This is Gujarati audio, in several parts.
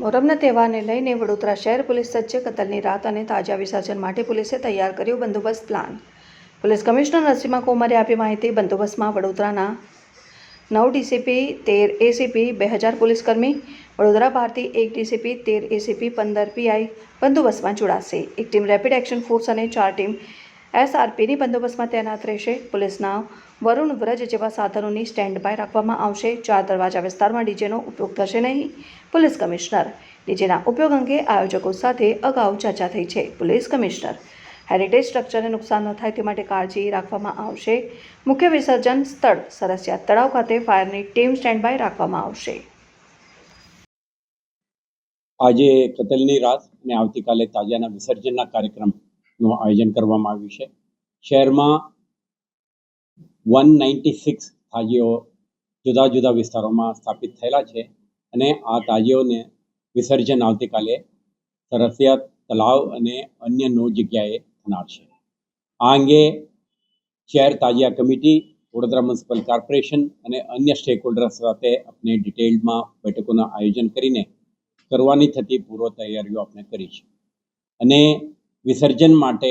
મોહરમના તહેવારને લઈને વડોદરા શહેર પોલીસ સજ્જ કતલની રાત અને તાજા વિસર્જન માટે પોલીસે તૈયાર કર્યો બંદોબસ્ત પ્લાન. પોલીસ કમિશનર નરસિંહા કુમારે આપી માહિતી બંદોબસ્તમાં વડોદરાના નવ ડીસીપી, તેર એસીપી, બે હજાર પોલીસકર્મી વડોદરા બહારથી એક ડીસીપી, તેર એસીપી, પંદર પીઆઈ બંદોબસ્તમાં જોડાશે. એક ટીમ રેપિડ એક્શન ફોર્સ અને ચાર ટીમ એસઆરપીની બંદોબસ્તમાં તૈનાત રહેશે. પોલીસના વરુણ વ્રજ જેવા સાધનોની સ્ટેન્ડ બાય રાખવામાં આવશે. ચાર દરવાજા વિસ્તારમાં ડીજેનો ઉપયોગ થશે નહીં. પોલીસ કમિશનર ડીજેના ઉપયોગ અંગે આયોજકો સાથે અગાઉ ચર્ચા થઈ છે. પોલીસ કમિશનર હેરિટેજ સ્ટ્રક્ચરને નુકસાન ન થાય તે માટે કાળજી રાખવામાં આવશે. મુખ્ય વિસર્જન સ્થળ સરસિયા તળાવ ખાતે ફાયરની ટીમ સ્ટેન્ડ બાય રાખવામાં આવશે. આજે કતલની રાત અને આવતીકાલે તાજાના વિસર્જનના કાર્યક્રમનું આયોજન કરવામાં આવ્યું છે. શહેરમાં વન નાઇન્ટી સિક્સ તાજીઓ જુદા જુદા વિસ્તારોમાં સ્થાપિત થયેલા છે અને આ તાજીઓને વિસર્જન આવતીકાલે સરસિયા તલાવ અને અન્ય નવ જગ્યાએ થનાર છે. આ અંગે શહેર તાજિયા કમિટી, વડોદરા મ્યુનિસિપલ કોર્પોરેશન અને અન્ય સ્ટેક સાથે આપણે ડિટેલમાં બેઠકોનું આયોજન કરીને કરવાની થતી પૂર્વ તૈયારીઓ આપણે કરી છે. અને વિસર્જન માટે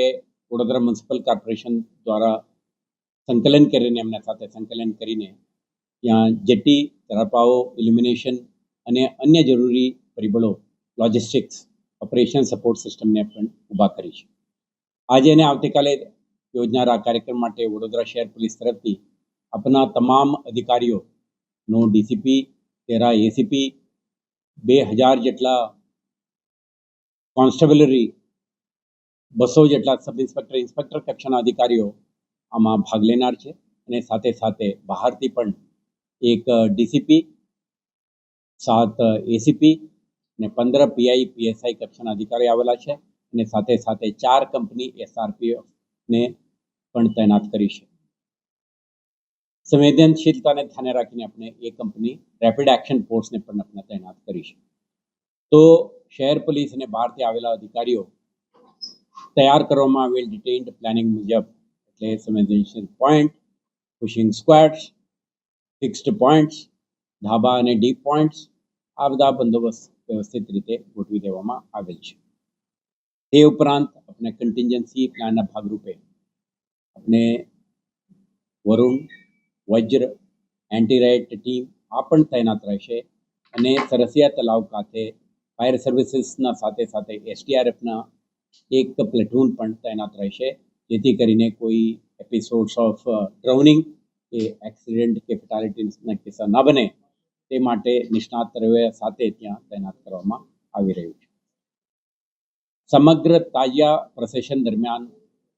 વડોદરા મ્યુનિસિપલ કોર્પોરેશન દ્વારા સંકલન કરીને, એમના સાથે સંકલન કરીને ત્યાં જેટી તરાપાઓ ઇલ્યુમિનેશન અને અન્ય જરૂરી પરિબળો, લોજિસ્ટિક્સ, ઓપરેશન સપોર્ટ સિસ્ટમને પણ ઊભા કરી છે. આજે અને આવતીકાલે યોજનારા કાર્યક્રમ માટે વડોદરા શહેર પોલીસ તરફથી આપના તમામ અધિકારીઓનો ડીસીપી તેરા એસીપી, બે હજાર જેટલા કોન્સ્ટેબલરી બસો જેટલા સબ ઇન્સ્પેક્ટર ઇન્સ્પેક્ટર કક્ષાના અધિકારીઓ આમાં ભાગ લેનાર છે અને સાથે સાથે બહારથી પણ એક ડીસીપી, સાત એસીપી અને પંદર પીઆઈ, પીએસઆઈ કક્ષાના અધિકારી આવેલા છે અને સાથે સાથે ચાર કંપની એસઆરપીને પણ તૈનાત કરી છે. સંવેદનશીલતાને ધ્યાને રાખીને આપણે એ કંપની રેપિડ એક્શન ફોર્સને પણ આપણે તૈનાત કરી છે. તો શહેર પોલીસ અને બહારથી આવેલા અધિકારીઓ તૈયાર કરવામાં આવેલ ડિટેઇન્ડ પ્લાનિંગ મુજબ, એટલે સંવેદનશીલ point pushing squads fixed points ધાબા અને ડીપ પોઈન્ટ્સ આ બધા બંદોબસ્ત વ્યવસ્થિત રીતે ગોઠવી દેવામાં આવેલ છે. તે ઉપરાંત આપણે કન્ટિન્જન્સી પ્લાનના ભાગરૂપે આપણે Varun, Vajra anti riot team આ પણ તૈનાત રહેશે અને સરસિયા તલાવ ખાતે ફાયર સર્વિસીસના સાથે સાથે એસડીઆરએફના એક પ્લેટૂન પણ તૈનાત રહેશે, જેથી કરીને કોઈ એપિસોડ્સ ઓફ ડ્રાઉનિંગ કે એક્સિડન્ટ કે ફેટાલિટીના કિસ્સા ના બને, તે માટે નિષ્ણાત તરવે સાથે ત્યાં તૈનાત કરવામાં આવી રહ્યું છે. સમગ્ર તાજિયા પ્રોસેશન દરમિયાન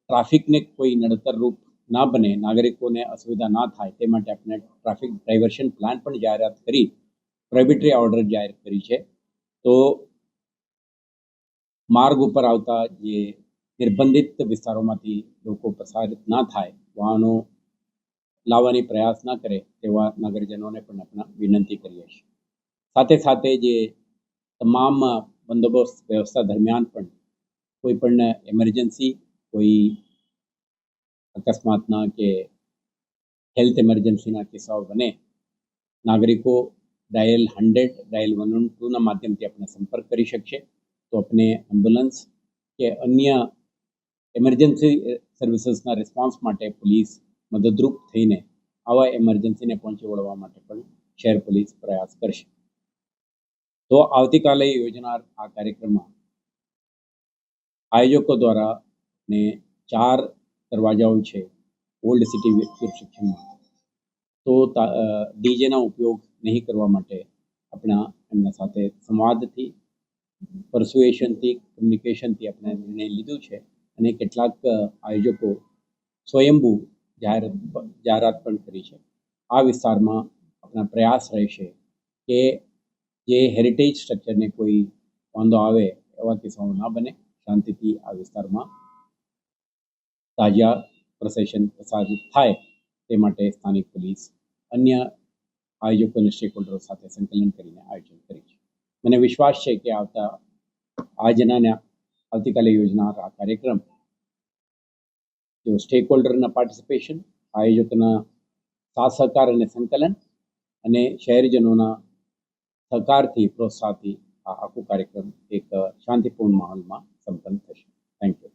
ટ્રાફિકને કોઈ નડતરરૂપ ના બને, નાગરિકોને અસુવિધા ના થાય, તે માટે આપણે ટ્રાફિક ડાયવર્શન પ્લાન પણ જાહેરાત કરી પ્રોહિબિટરી ઓર્ડર જાહેર કરી છે. તો માર્ગ ઉપર આવતા જે નિર્બંધિત વિસ્તારોમાંથી લોકો પ્રસારિત ના થાય, વાહનો લાવવાની પ્રયાસ ના કરે તેવા નગરજનોને પણ આપણે વિનંતી કરીએ છીએ. સાથે સાથે જે તમામ બંદોબસ્ત વ્યવસ્થા દરમિયાન પણ કોઈ પણ એમરજન્સી કોઈ અકસ્માતના કે હેલ્થ એમરજન્સીના કિસ્સાઓ બને, નાગરિકો dial hundred dial one one ટુના માધ્યમથી આપણે સંપર્ક કરી શકશે તો આપણે એમ્બ્યુલન્સ કે અન્ય એમરજન્સી સર્વિસીસના રિસ્પોન્સ માટે પોલીસ મદદરૂપ થઈને આવા એમરજન્સીને પહોંચી વળવા માટે પણ શહેર પોલીસ પ્રયાસ કરશે. તો આવતીકાલે યોજનાર આ કાર્યક્રમમાં આયોજકો દ્વારા ને ચાર દરવાજાઓ છે ઓલ્ડ સિટી શિક્ષણમાં તો ડીજેના ઉપયોગ નહીં કરવા માટે આપણા એમના સાથે સંવાદથી પરસ્યુએશનથી કમ્યુનિકેશનથી આપણે નિર્ણય લીધું છે અને કેટલાક આયોજકો સ્વયંભૂ જાહેરાત જાહેરાત પણ કરી છે. આ વિસ્તારમાં આપણા પ્રયાસ રહેશે કે જે હેરિટેજ સ્ટ્રક્ચરને કોઈ વાંધો આવે એવા કિસ્સાઓ ના બને. શાંતિથી આ વિસ્તારમાં તાજા પ્રસેશન પ્રસારિત થાય તે માટે સ્થાનિક પોલીસ અન્ય આયોજકો અને સ્ટેક હોલ્ડરો સાથે સંકલન કરીને આયોજન કરી છે. મને વિશ્વાસ છે કે આવતા, આજના આવતીકાલે યોજનાર આ કાર્યક્રમ. જો સ્ટેક હોલ્ડરના પાર્ટિસિપેશન આયોજકના સાથ સહકાર અને સંકલન અને શહેરીજનોના સહકારથી, પ્રોત્સાહથી આ આખો કાર્યક્રમ એક શાંતિપૂર્ણ માહોલમાં સંપન્ન થશે. Thank you